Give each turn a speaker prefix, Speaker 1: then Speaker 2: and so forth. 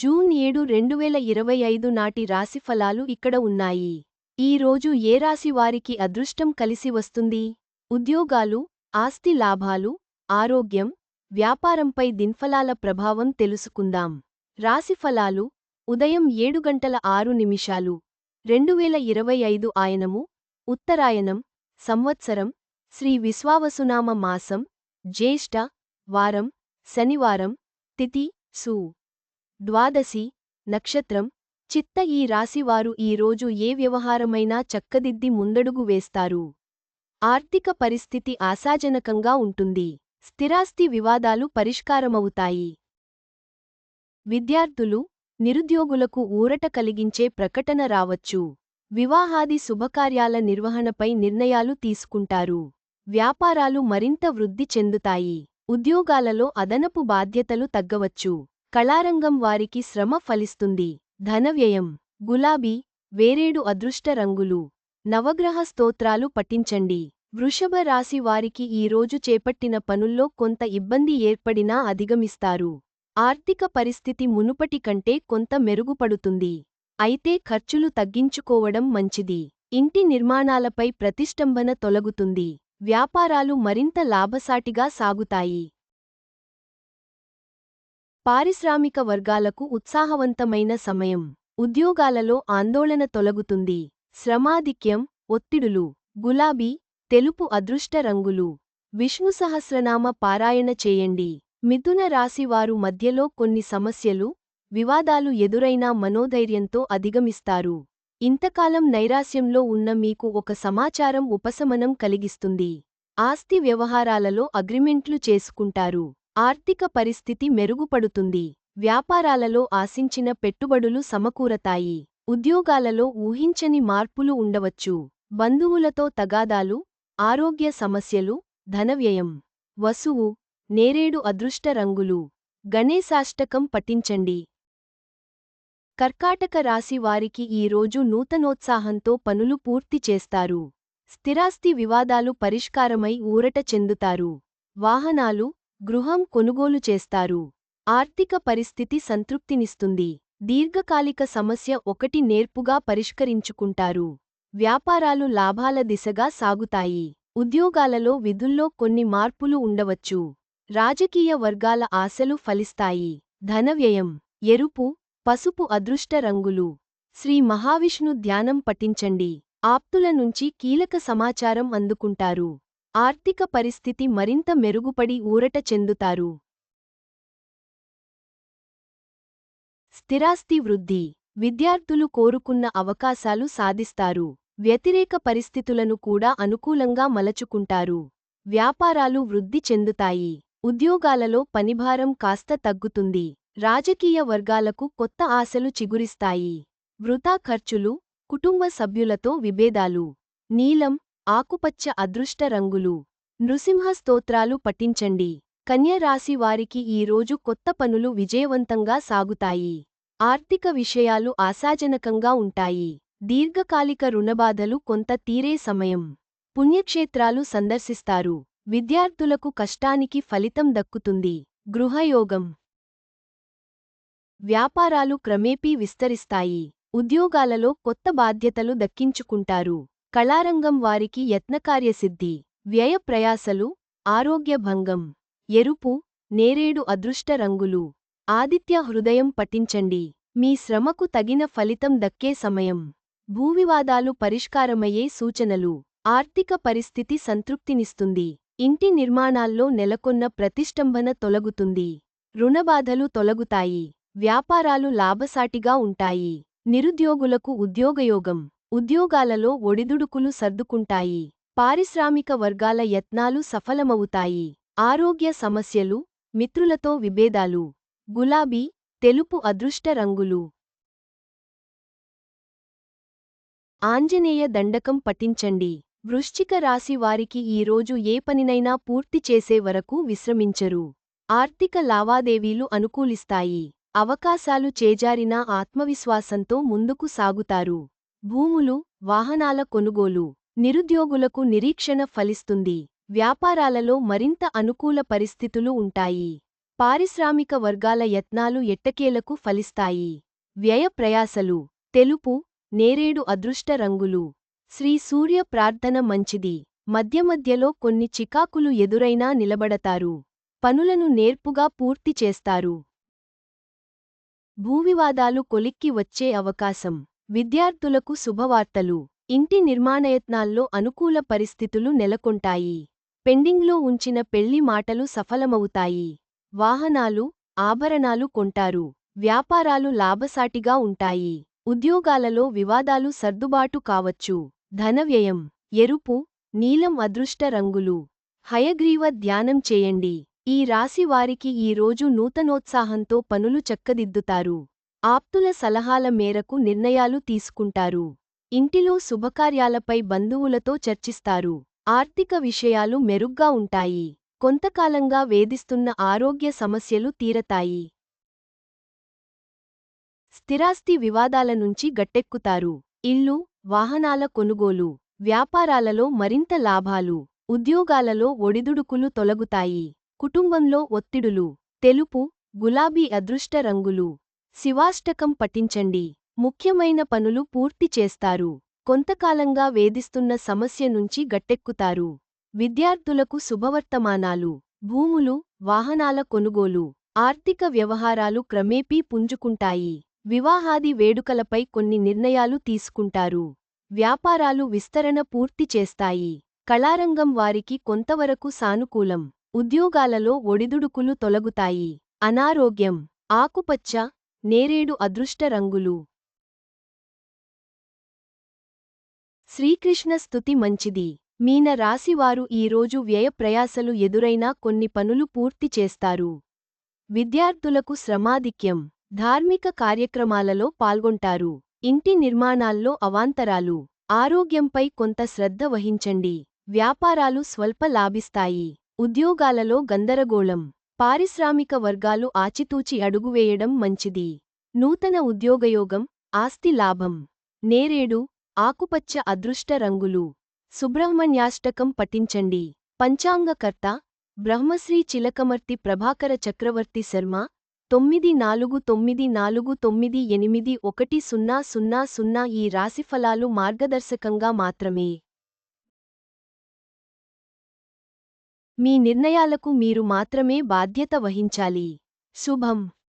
Speaker 1: June ఏడు రెండు వేల ఇరవై ఐదు నాటి రాశిఫలాలు ఇక్కడ ఉన్నాయి. ఈ రోజు ఏ రాశి వారికి అదృష్టం కలిసి వస్తుంది? ఉద్యోగాలు ఆస్తి లాభాలు ఆరోగ్యం వ్యాపారంపై దిన్ఫలాల ప్రభావం తెలుసుకుందాం. రాశిఫలాలు ఉదయం ఏడు గంటల ఆరు నిమిషాలు. రెండు వేల ఇరవై ఐదు ఆయనము ఉత్తరాయణం సంవత్సరం శ్రీ విశ్వావసునామ మాసం జ్యేష్ఠ వారం శనివారం తిథి సు. ద్వాదశి నక్షత్రం చిత్త ఈ రాశివారు ఈ రోజు ఏ వ్యవహారమైనా చక్కదిద్ది ముందడుగు వేస్తారు. ఆర్థిక పరిస్థితి ఆశాజనకంగా ఉంటుంది. స్థిరాస్తి వివాదాలు పరిష్కారమవుతాయి. విద్యార్థులు నిరుద్యోగులకు ఊరట కలిగించే ప్రకటన రావచ్చు. వివాహాది శుభకార్యాల నిర్వహణపై నిర్ణయాలు తీసుకుంటారు. వ్యాపారాలు మరింత వృద్ధి చెందుతాయి. ఉద్యోగాలలో అదనపు బాధ్యతలు తగ్గవచ్చు. కళారంగం వారికి శ్రమ ఫలిస్తుంది. ధనవ్యయం. గులాబీ వేరేడు అదృష్ట రంగులు. నవగ్రహ స్తోత్రాలు పఠించండి. వృషభ రాశి వారికి ఈ రోజు చేపట్టిన పనుల్లో కొంత ఇబ్బంది ఏర్పడినా అధిగమిస్తారు. ఆర్థిక పరిస్థితి మునుపటి కంటే కొంత మెరుగుపడుతుంది. అయితే ఖర్చులు తగ్గించుకోవడం మంచిది. ఇంటి నిర్మాణాలపై ప్రతిష్టంభన తొలగుతుంది. వ్యాపారాలు మరింత లాభసాటిగా సాగుతాయి. పారిశ్రామిక వర్గాలకు ఉత్సాహవంతమైన సమయం. ఉద్యోగాలలో ఆందోళన తొలగుతుంది. శ్రమాధిక్యం ఒత్తిడులు. గులాబీ తెలుపు అదృష్ట రంగులు. విష్ణు సహస్రనామ పారాయణ చేయండి. మిథున రాశివారు మధ్యలో కొన్ని సమస్యలు వివాదాలు ఎదురైనా మనోధైర్యంతో అధిగమిస్తారు. ఇంతకాలం నైరాస్యంలో ఉన్న మీకు ఒక సమాచారం ఉపశమనం కలిగిస్తుంది. ఆస్తి వ్యవహారాలలో అగ్రిమెంట్లు చేసుకుంటారు. ఆర్థిక పరిస్థితి మెరుగుపడుతుంది. వ్యాపారాలలో ఆశించిన పెట్టుబడులు సమకూరతాయి. ఉద్యోగాలలో ఊహించని మార్పులు ఉండవచ్చు. బంధువులతో తగాదాలు ఆరోగ్య సమస్యలు ధనవ్యయం వసువు నేరేడు అదృష్ట రంగులు. గణేశాష్టకం పఠించండి. కర్కాటక రాశి వారికి ఈ రోజు నూతనోత్సాహంతో పనులు పూర్తి చేస్తారు. స్థిరాస్తి వివాదాలు పరిష్కారమై ఊరట చెందుతారు. వాహనాలు గృహం కొనుగోలు చేస్తారు. ఆర్థిక పరిస్థితి సంతృప్తినిస్తుంది. దీర్ఘకాలిక సమస్య ఒకటి నేర్పుగా పరిష్కరించుకుంటారు. వ్యాపారాలు లాభాల దిశగా సాగుతాయి. ఉద్యోగాలలో విధుల్లో కొన్ని మార్పులు ఉండవచ్చు. రాజకీయ వర్గాల ఆశలు ఫలిస్తాయి. ధనవ్యయం ఎరుపు పసుపు అదృష్ట రంగులు. శ్రీ మహావిష్ణు ధ్యానం పఠించండి. ఆప్తుల నుంచి కీలక సమాచారం అందుకుంటారు. ఆర్థిక పరిస్థితి మరింత మెరుగుపడి ఊరట చెందుతారు. స్థిరాస్తి వృద్ధి. విద్యార్థులు కోరుకున్న అవకాశాలు సాధిస్తారు. వ్యతిరేక పరిస్థితులను కూడా అనుకూలంగా మలచుకుంటారు. వ్యాపారాలు వృద్ధి చెందుతాయి. ఉద్యోగాలలో పనిభారం కాస్త తగ్గుతుంది. రాజకీయ వర్గాలకు కొత్త ఆశలు చిగురిస్తాయి. వృథా ఖర్చులు కుటుంబ సభ్యులతో విభేదాలు. నీలం ఆకుపచ్చ అదృష్ట రంగులు. నృసింహ స్తోత్రాలు పఠించండి. కన్యరాశి వారికి ఈ రోజు కొత్త పనులు విజయవంతంగా సాగుతాయి. ఆర్థిక విషయాలు ఆశాజనకంగా ఉంటాయి. దీర్ఘకాలిక రుణబాధలు కొంత తీరే సమయం. పుణ్యక్షేత్రాలు సందర్శిస్తారు. విద్యార్థులకు కష్టానికి ఫలితం దక్కుతుంది. గృహయోగం. వ్యాపారాలు క్రమేపీ విస్తరిస్తాయి. ఉద్యోగాలలో కొత్త బాధ్యతలు దక్కించుకుంటారు. కళారంగం వారికి యత్నకార్యసిద్ధి వ్యయ ప్రయాసలు ఆరోగ్య భంగం ఎరుపు నేరేడు అదృష్ట రంగులు ఆదిత్య హృదయం పఠించండి. మీ శ్రమకు తగిన ఫలితం దక్కే సమయం. భూవివాదాలు పరిష్కారమయ్యే సూచనలు. ఆర్థిక పరిస్థితి సంతృప్తినిస్తుంది. ఇంటి నిర్మాణాల్లో నెలకొన్న ప్రతిష్టంభన తొలగుతుంది. రుణబాధలు తొలగుతాయి. వ్యాపారాలు లాభసాటిగా ఉంటాయి. నిరుద్యోగులకు ఉద్యోగయోగం. ఉద్యోగాలలో ఒడిదుడుకులు సర్దుకుంటాయి. పారిశ్రామిక వర్గాల యత్నాలు సఫలమవుతాయి. ఆరోగ్య సమస్యలు మిత్రులతో విభేదాలు. గులాబీ తెలుపు అదృష్ట రంగులు. ఆంజనేయ దండకం పఠించండి. వృశ్చిక రాశి వారికి ఈ రోజు ఏ పనినైనా పూర్తి చేసే వరకు విశ్రమించరు. ఆర్థిక లావాదేవీలు అనుకూలిస్తాయి. అవకాశాలు చేజారినా ఆత్మవిశ్వాసంతో ముందుకు సాగుతారు. భూములు వాహనాల కొనుగోలు నిరుద్యోగులకు నిరీక్షణ ఫలిస్తుంది. వ్యాపారాలలో మరింత అనుకూల పరిస్థితులు ఉంటాయి. పారిశ్రామిక వర్గాల యత్నాలు ఎట్టకేలకు ఫలిస్తాయి. వ్యయ ప్రయాసలు తెలుపు నేరేడు అదృష్ట రంగులు. శ్రీ సూర్య ప్రార్థన మంచిది. మధ్యమధ్యలో కొన్ని చికాకులు ఎదురైనా నిలబడతారు. పనులను నేర్పుగా పూర్తి చేస్తారు. భూవివాదాలు కొలిక్కి వచ్చే అవకాశం. విద్యార్థులకు శుభవార్తలు. ఇంటి నిర్మాణయత్నాల్లో అనుకూల పరిస్థితులు నెలకొంటాయి. పెండింగ్లో ఉంచిన పెళ్ళి మాటలు సఫలమవుతాయి. వాహనాలు ఆభరణాలు కొంటారు. వ్యాపారాలు లాభసాటిగా ఉంటాయి. ఉద్యోగాలలో వివాదాలు సర్దుబాటు కావచ్చు. ధనవ్యయం ఎరుపు నీలం అదృష్ట రంగులు. హయగ్రీవ ధ్యానం చేయండి. ఈ రాశివారికి ఈరోజు ఈ రోజు నూతనోత్సాహంతో పనులు చక్కదిద్దుతారు. ఆప్తుల సలహాల మేరకు నిర్ణయాలు తీసుకుంటారు. ఇంటిలో శుభకార్యాలపై బంధువులతో చర్చిస్తారు. ఆర్థిక విషయాలు మెరుగ్గా ఉంటాయి. కొంతకాలంగా వేధిస్తున్న ఆరోగ్య సమస్యలు తీరతాయి. స్థిరాస్తి వివాదాల నుంచి గట్టెక్కుతారు. ఇల్లు వాహనాల కొనుగోలు వ్యాపారాలలో మరింత లాభాలు ఉద్యోగాలలో ఒడిదుడుకులు తొలగుతాయి. కుటుంబంలో ఒత్తిడులు తెలుపు గులాబీ అదృష్ట రంగులు శివాష్టకం పఠించండి. ముఖ్యమైన పనులు పూర్తి చేస్తారు. కొంతకాలంగా వేధిస్తున్న సమస్య నుంచి గట్టెక్కుతారు. విద్యార్థులకు శుభవర్తమానాలు. భూములు వాహనాల కొనుగోలు ఆర్థిక వ్యవహారాలు క్రమేపీ పుంజుకుంటాయి. వివాహాది వేడుకలపై కొన్ని నిర్ణయాలు తీసుకుంటారు. వ్యాపారాలు విస్తరణ పూర్తి చేస్తాయి. కళారంగం వారికి కొంతవరకు సానుకూలం. ఉద్యోగాలలో ఒడిదుడుకులు తొలగుతాయి. అనారోగ్యం ఆకుపచ్చ నేరేడు అదృష్ట రంగులు శ్రీకృష్ణ స్తుతి మంచిది. మీన రాశివారు ఈరోజు వ్యయ ప్రయాసలు ఎదురైనా కొన్ని పనులు పూర్తి చేస్తారు. విద్యార్థులకు శ్రమాధిక్యం. ధార్మిక కార్యక్రమాలలో పాల్గొంటారు. ఇంటి నిర్మాణాల్లో అవాంతరాలు. ఆరోగ్యంపై కొంత శ్రద్ధ వహించండి. వ్యాపారాలు స్వల్ప లాభిస్తాయి. ఉద్యోగాలలో గందరగోళం. పారిశ్రామిక వర్గాలు ఆచితూచి అడుగువేయడం మంచిది. నూతన ఉద్యోగయోగం ఆస్తి లాభం. నేరేడు ఆకుపచ్చ అదృష్ట రంగులు. సుబ్రహ్మణ్యాష్టకం పఠించండి. పంచాంగకర్త బ్రహ్మశ్రీ చిలకమర్తి ప్రభాకర చక్రవర్తి శర్మ తొమ్మిది నాలుగు తొమ్మిది నాలుగు తొమ్మిది ఎనిమిది ఒకటి సున్నా సున్నా సున్నా ఈ రాశిఫలాలు మార్గదర్శకంగా మాత్రమే. మీ నిర్ణయాలకు మీరు మాత్రమే బాధ్యత వహించాలి. శుభం.